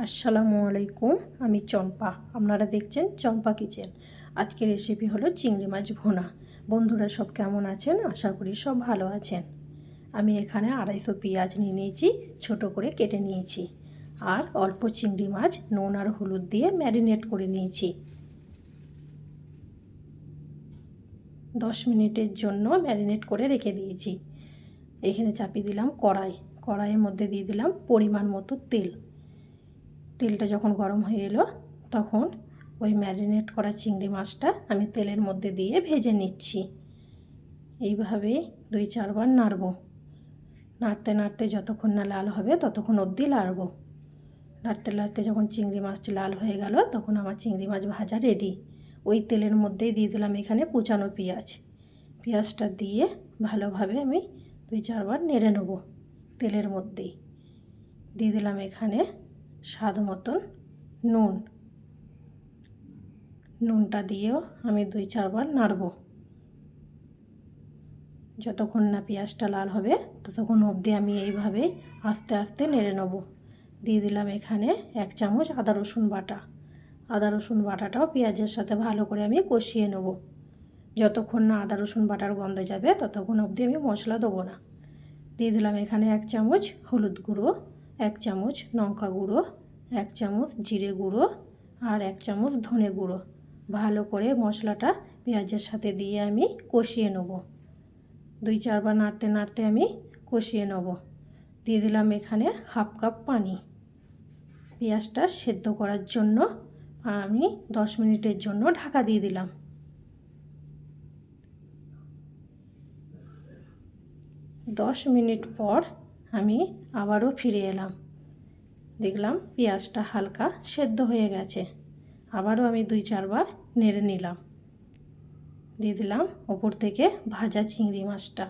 আসসালামু আলাইকুম, আমি চম্পা। আপনারা দেখছেন চম্পা কিচেন। আজকের রেসিপি হলো চিংড়ি মাছ ভোনা। বন্ধুরা সব কেমন আছেন? আশা করি সব ভালো আছেন। আমি এখানে আড়াইশো পেঁয়াজ নিয়ে নিয়েছি, ছোট করে কেটে নিয়েছি। আর অল্প চিংড়ি মাছ, নুন আর হলুদ দিয়ে ম্যারিনেট করে নিয়েছি। দশ মিনিটের জন্য ম্যারিনেট করে রেখে দিয়েছি। এখানে চাপিয়ে দিলাম কড়াই। কড়াইয়ের মধ্যে দিয়ে দিলাম পরিমাণ মতো তেল। তেলটা যখন গরম হয়ে এলো, তখন ওই ম্যারিনেট করা চিংড়ি মাছটা আমি তেলের মধ্যে দিয়ে ভেজে নিচ্ছি। এইভাবে দুই চারবার নাড়ব। নাড়তে নাড়তে যতক্ষণ না লাল হবে, ততক্ষণ অবধি লাড়ব। নাড়তে নাড়তে যখন চিংড়ি মাছটি লাল হয়ে গেল, তখন আমার চিংড়ি মাছ ভাজা রেডি। ওই তেলের মধ্যেই দিয়ে দিলাম এখানে কুচানো পেঁয়াজ। পেঁয়াজটা দিয়ে ভালোভাবে আমি দুই চারবার নেড়ে নেব তেলের মধ্যেই। দিয়ে দিলাম এখানে স্বাদ মতন নুন। নুনটা দিয়েও আমি দুই চারবার নাড়ব। যতক্ষণ না পেঁয়াজটা লাল হবে, ততক্ষণ অবধি আমি এইভাবে আস্তে আস্তে নেড়ে নেব। দিয়ে দিলাম এখানে এক চামচ আদা রসুন বাটা। আদা রসুন বাটাটাও পেঁয়াজের সাথে ভালো করে আমি কষিয়ে নেব। যতক্ষণ না আদা রসুন বাটার গন্ধ যাবে, ততক্ষণ অবধি আমি মশলা দেবো না। দিয়ে দিলাম এখানে এক চামচ হলুদ গুঁড়ো। এক চামচ লঙ্কা গুঁড়ো, এক চামচ জিরে গুঁড়ো আর এক চামচ ধনে গুঁড়ো। ভালো করে মশলাটা পেঁয়াজের সাথে দিয়ে আমি কষিয়ে নেব। দুই চারবার নাড়তে নাড়তে আমি কষিয়ে নেব। দিয়ে দিলাম এখানে হাফ কাপ পানি। পেঁয়াজটা সেদ্ধ করার জন্য আমি দশ মিনিটের জন্য ঢাকা দিয়ে দিলাম। দশ মিনিট পর আমি আবারও ফিরে এলাম। দেখলাম পেঁয়াজটা হালকা সেদ্ধ হয়ে গেছে। আবারও আমি দুই চারবার নেড়ে নিলাম। দিয়ে দিলাম ওপর থেকে ভাজা চিংড়ি মাছটা।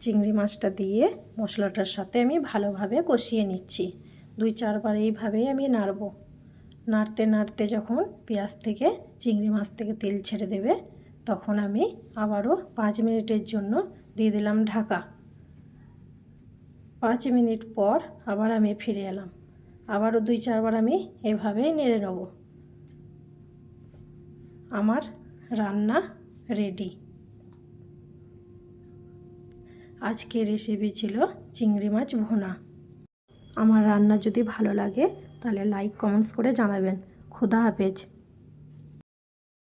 চিংড়ি মাছটা দিয়ে মশলাটার সাথে আমি ভালোভাবে কষিয়ে নিচ্ছি। দুই চারবার এইভাবেই আমি নাড়ব। নাড়তে নাড়তে যখন পেঁয়াজ থেকে চিংড়ি মাছ থেকে তেল ছেড়ে দেবে তখন আমি আবারও পাঁচ মিনিটের জন্য দিয়ে দিলাম ঢাকা। পাঁচ মিনিট পর আবার আমি ফিরে এলাম। আবারও দুই চারবার আমি এভাবেই নেড়ে নেব। আমার রান্না রেডি। আজকের রেসিপি ছিল চিংড়ি মাছ ভোনা। আমার রান্না যদি ভালো লাগে তাহলে লাইক কমেন্টস করে জানাবেন। খুদা হাফেজ।